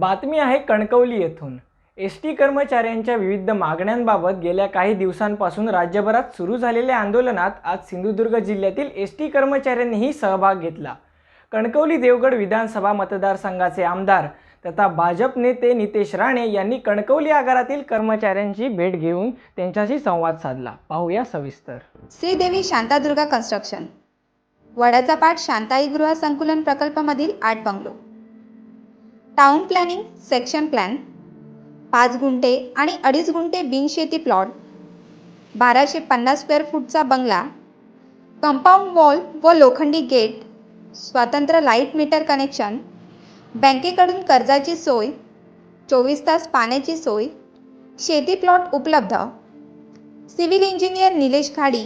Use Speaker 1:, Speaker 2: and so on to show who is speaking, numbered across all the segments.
Speaker 1: बातमी आहे कणकवली येथून. एस टी कर्मचाऱ्यांच्या विविध मागण्यांबाबत गेल्या काही दिवसांपासून राज्यभरात सुरू झालेल्या आंदोलनात आज सिंधुदुर्ग जिल्ह्यातील एस टी कर्मचाऱ्यांनीही सहभाग घेतला. कणकवली देवगड विधानसभा मतदारसंघाचे आमदार तथा भाजप नेते नितेश राणे यांनी कणकवली आगारातील कर्मचाऱ्यांची भेट घेऊन त्यांच्याशी संवाद साधला. पाहूया सविस्तर.
Speaker 2: श्रीदेवी शांतादुर्गा कन्स्ट्रक्शन. वडाचा पाठ शांताई गृह संकुलन प्रकल्पामधील आठ bungalow. Town planning section plan पाच गुंठे आणि अडीच गुंठे बिनशेती प्लॉट बाराशे पन्नास स्क्वेअर फूटचा बंगला कंपाऊंड वॉल व लोखंडी गेट स्वतंत्र लाइट मीटर कनेक्शन बँकेकडून कर्जाची सोय चोवीस तास पाण्याची सोय शेती प्लॉट उपलब्ध सिव्हिल इंजिनियर निलेश खाडी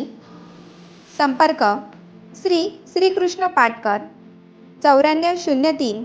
Speaker 2: संपर्क श्री श्रीकृष्ण पाटकर चौऱ्याण्णव शून्य तीन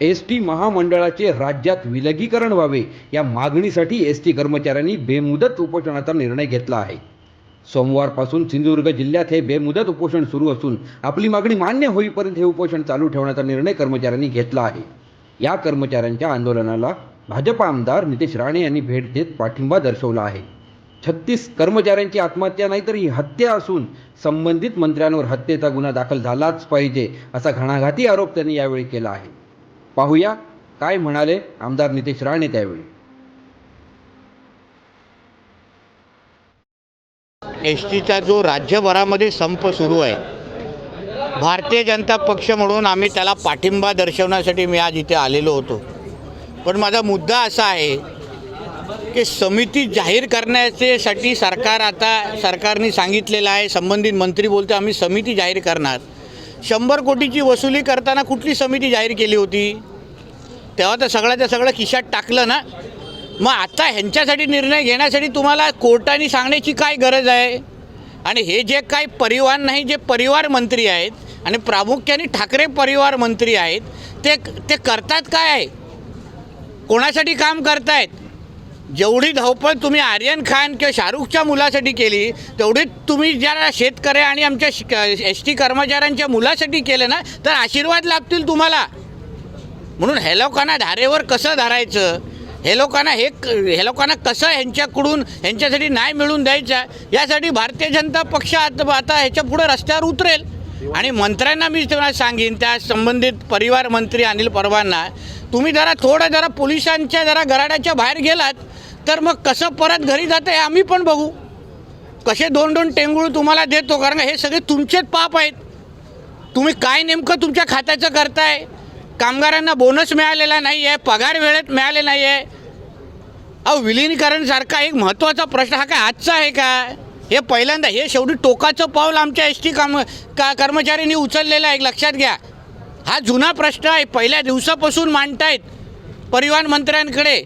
Speaker 3: एस टी महामंडळाचे राज्यात विलगीकरण व्हावे या मागणीसाठी एस टी कर्मचाऱ्यांनी बेमुदत उपोषणाचा निर्णय घेतला आहे. सोमवारपासून सिंधुदुर्ग जिल्ह्यात हे बेमुदत उपोषण सुरू असून आपली मागणी मान्य होईपर्यंत हे उपोषण चालू ठेवण्याचा निर्णय कर्मचाऱ्यांनी घेतला आहे. या कर्मचाऱ्यांच्या आंदोलनाला भाजपा आमदार नितेश राणे यांनी भेट देत पाठिंबा दर्शवला आहे. छत्तीस कर्मचाऱ्यांची आत्महत्या नाही तर ही हत्या असून संबंधित मंत्र्यांवर हत्येचा गुन्हा दाखल झालाच पाहिजे असा घणाघाती आरोप त्यांनी यावेळी केला आहे. पाहूया काय म्हणाले आमदार नितेश राणे त्यावेळी.
Speaker 4: एस टीचा जो राज्यभरामध्ये संप सुरू आहे भारतीय जनता पक्ष म्हणून आम्ही त्याला पाठिंबा दर्शवण्यासाठी मी आज इथे आलेलो होतो. पण माझा मुद्दा असा आहे की समिती जाहीर करण्याच्यासाठी सरकार आता सरकारने सांगितलेलं आहे संबंधित मंत्री बोलते आम्ही समिती जाहीर करणार. शंभर कोटीची वसुली करताना कुठली समिती जाहीर केली होती? तेव्हा तर सगळ्याच्या सगळं खिशात टाकलं ना. मग आता ह्यांच्यासाठी निर्णय घेण्यासाठी तुम्हाला कोर्टाने सांगण्याची काय गरज आहे? आणि हे जे काही परिवार नाही जे परिवार मंत्री आहेत आणि प्रामुख्याने ठाकरे परिवार मंत्री आहेत ते ते करतात काय? आहे कोणासाठी काम करतायत? जेवढी धावपळ तुम्ही आर्यन खान किंवा शाहरुखच्या मुलासाठी केली तेवढी तुम्ही ज्या शेतकरी आणि आमच्या एस टी कर्मचाऱ्यांच्या मुलासाठी केलं ना तर आशीर्वाद लाभतील तुम्हाला. म्हणून हे लोकांना धारेवर कसं धरायचं? हे लोकांना हे हे लोकांना कसं ह्यांच्याकडून ह्यांच्यासाठी न्याय मिळवून द्यायचा? यासाठी भारतीय जनता पक्ष आता आता ह्याच्या पुढे रस्त्यावर उतरेल. आणि मंत्र्यांना मी तुम्हाला सांगेन त्या संबंधित परिवार मंत्री अनिल परवांना तुम्ही जरा थोडं जरा पोलिसांच्या जरा गराड्याच्या बाहेर गेलात तर मग कसं परत घरी जातं हे आम्ही पण बघू. कसे दोन दोन टेंगूळ तुम्हाला देतो कारण हे सगळे तुमचेच पाप आहेत. तुम्ही काय नेमकं तुमच्या खात्याचं करताय? कामगारांना बोनस मिळालेला नाही आहे पगार वेळेत मिळाले नाही आहे अहो विलीनीकरणसारखा एक महत्त्वाचा प्रश्न हा काय आजचा आहे का? हे पहिल्यांदा हे शेवटी टोकाचं पाऊल आमच्या एस टी काम का कर्मचाऱ्यांनी उचललेलं आहे लक्षात घ्या. हा जुना प्रश्न आहे पहिल्या दिवसापासून मांडतायत परिवहन मंत्र्यांकडे.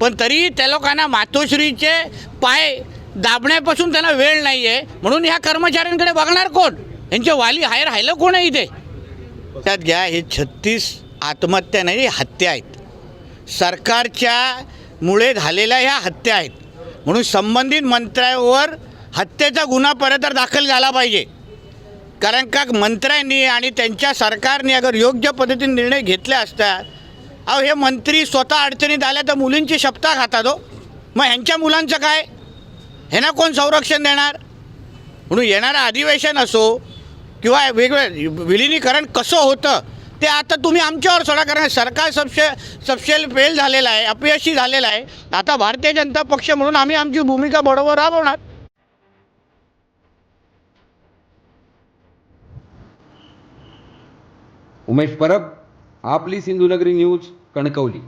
Speaker 4: पण तरी त्या लोकांना मातोश्रीचे पाय दाबण्यापासून त्यांना वेळ नाही आहे म्हणून ह्या कर्मचाऱ्यांकडे बघणार कोण? यांचे वाली हायर राहिलं कोण आहे इथे? त्यात घ्या हे छत्तीस आत्महत्या नाही हत्या आहेत. सरकारच्या मुळे झालेल्या ह्या हत्या आहेत. म्हणून संबंधित मंत्र्यावर हत्येचा गुन्हा परत तर दाखल झाला पाहिजे. कारण का मंत्र्यांनी आणि त्यांच्या सरकारने अगर योग्य पद्धतीने निर्णय घेतले असतात अहो हे मंत्री स्वतः अडचणीत आल्या तर मुलींची शपथा खातात हो. मग ह्यांच्या मुलांचं काय? ह्यांना कोण संरक्षण देणार? म्हणून येणारं अधिवेशन असो किंवा वेगवेगळं विलिनीकरण कसं होतं ते आता तुम्ही आमच्यावर सोडा. कारण सरकार सबशे सबशेल फेल झालेलं आहे अपयशी झालेलं आहे. आता भारतीय जनता पक्ष म्हणून आम्ही आमची भूमिका बरोबर राबवणार.
Speaker 3: उमेश परब आपली सिंधुनगरी न्यूज. कणकवली